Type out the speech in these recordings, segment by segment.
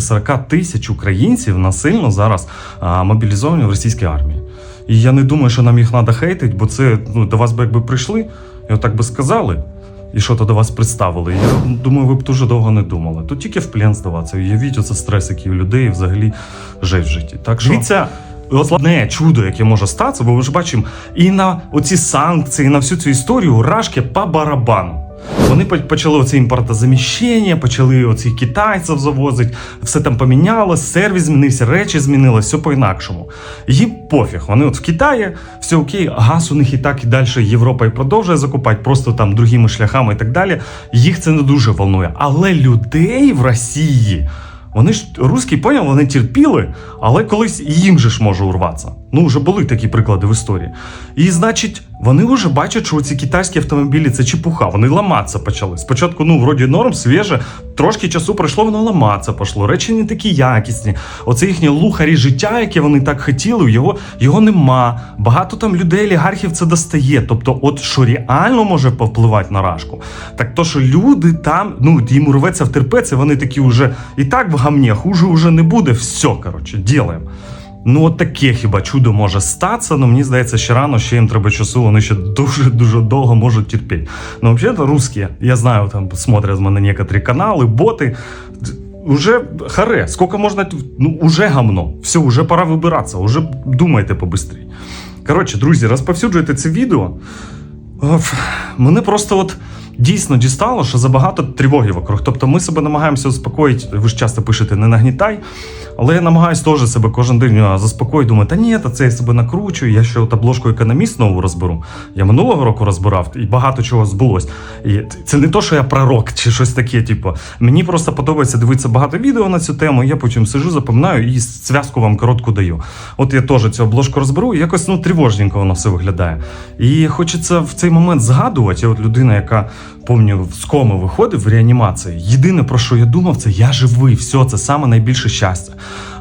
40 тисяч українців насильно зараз а, мобілізовані в російській армії. І я не думаю, що нам їх треба хейтити, бо це ну, до вас би якби прийшли і отак би сказали, і що то до вас представили. Я думаю, ви б дуже довго не думали. Тут тільки в плен здаватися. Уявіть оце стрес, який у людей взагалі жесть в житті. Так що дивіться, одне чудо, яке може статися, бо ми ж бачимо і на оці санкції, і на всю цю історію рашки по барабану. Вони почали оце імпортозаміщення, почали оці китайців завозити, все там помінялось, сервіс змінився, речі змінилось, все по-інакшому. Їм пофіг. Вони от в Китаї, все окей, газ у них і так і далі Європа і продовжує закупати, просто там другими шляхами і так далі. Їх це не дуже волнує. Але людей в Росії. Вони ж русські поняв, вони терпіли, але колись їм же ж може урватися. Ну, вже були такі приклади в історії. І значить, вони вже бачать, що ці китайські автомобілі це чепуха, вони ламатися почали. Спочатку, ну, вроді норм, свіже, трошки часу пройшло, воно ламатися пошло. Речі не такі якісні. Оце їхнє лухарі життя, яке вони так хотіли, його, його нема. Багато там людей, олігархів це достає. Тобто, от що реально може повпливати на рашку, так то, що люди там, ну, їм рветься втерпеться, вони такі вже і так в гамні, хуже вже не буде. Все, коротше, ділаємо. Ну, от таке хіба чудо може статися, але мені здається, ще рано, ще їм треба часу, вони ще дуже-дуже довго можуть терпіти. Ну, взагалі, русські, я знаю, там смотрять з мене некоторі канали, боти. Уже харе, скільки можна, ну, уже гамно. Все, уже пора вибиратися, уже думайте побистрій. Коротше, друзі, розповсюджуйте це відео. Мене просто от дійсно дістало, що забагато тривоги вокруг. Тобто ми себе намагаємося успокоїти, ви ж часто пишете не нагнітай, але я намагаюся теж себе кожен день заспокоїти, думаю, та ні, та це я себе накручую, я ще обложку економіст нову розберу. Я минулого року розбирав, і багато чого збулось. І це не то, що я пророк чи щось таке. Типу, мені просто подобається дивитися багато відео на цю тему. Я потім сижу, запам'ятаю і зв'язку вам коротку даю. От я теж цю обложку розберу, і якось ну тривожненько воно все виглядає. І хочеться в цей момент згадувати. Я от людина, яка помню, з коми виходив в реанімації. Єдине про що я думав, це я живий. Все, це саме найбільше щастя.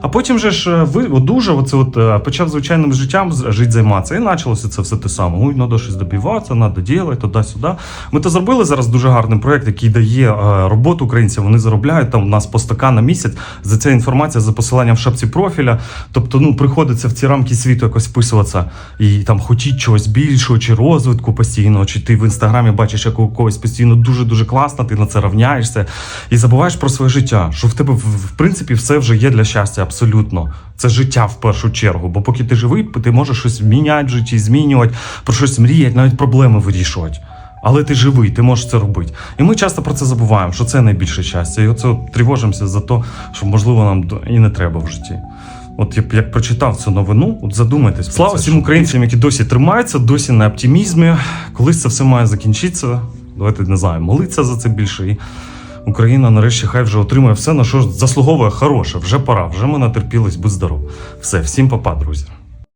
А потім же ж е, ви одужав, оце от е, почав звичайним життям жити займатися. І почалося це все те саме. Ой, треба щось добиватися, треба робити, туди-сюди. Ми то зробили зараз дуже гарний проект, який дає е, роботу українцям. Вони заробляють там у нас по 100 на місяць. За ця інформація за посиланням в шапці профіля. Тобто, ну приходиться в ці рамки світу якось вписуватися і там хотіть чогось більшого, чи розвитку постійного, чи ти в інстаграмі бачиш, як у постійно дуже дуже класно, ти на це равняєшся і забуваєш про своє життя. Що в тебе в, принципі все вже є для щастя, абсолютно. Це життя в першу чергу. Бо поки ти живий, ти можеш щось міняти в житті, змінювати, про щось мріяти, навіть проблеми вирішувати. Але ти живий, ти можеш це робити. І ми часто про це забуваємо, що це найбільше щастя. І оце тривожимося за те, що можливо нам і не треба в житті. От як, як прочитав цю новину, от задумайтесь. Слава всім українцям, які досі тримаються, досі на оптимізмі. Колись це все має закінчитися. Давайте не знаю, молиться за це більше. І Україна нарешті хай вже отримує все, на що заслуговує хороше. Вже пора, вже ми натерпілись, будь здоров. Все, всім папа, друзі.